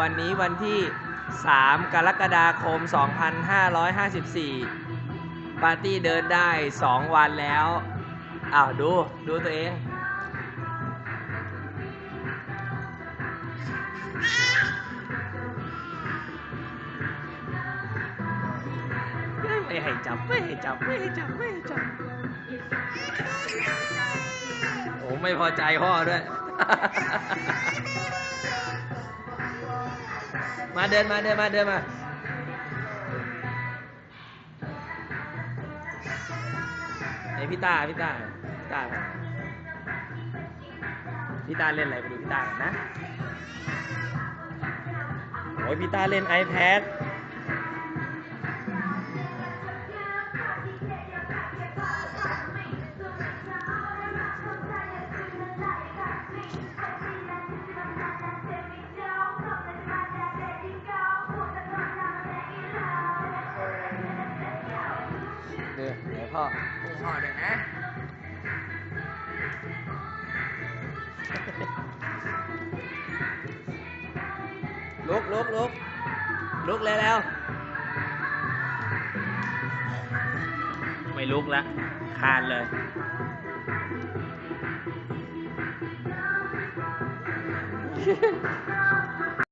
วันนี้วันที่ 3 กรกฎาคม 2554 ปาร์ตี้เดินได้ 2 วันแล้ว อ้าวดู ดูตัวเอง ไม่ให้จับ ไม่ให้จับ ไม่ให้จับ ไม่ให้จับ โอ้ไม่พอใจพ่อด้วย มาเดินมาเดินมาเดินมา ไอพี่ตาพี่ตาพี่ตาพี่ตาเล่นอะไรไปดูพี่ตาก่อนนะโอ้ยพี่ตาเล่น iPad ดี๋ยวเดี๋ยวพ่อพ่อเดี๋ยวนะลุกลุกลุกลุกเลยแล้ว ไม่ลุกแล้วคานเลยเ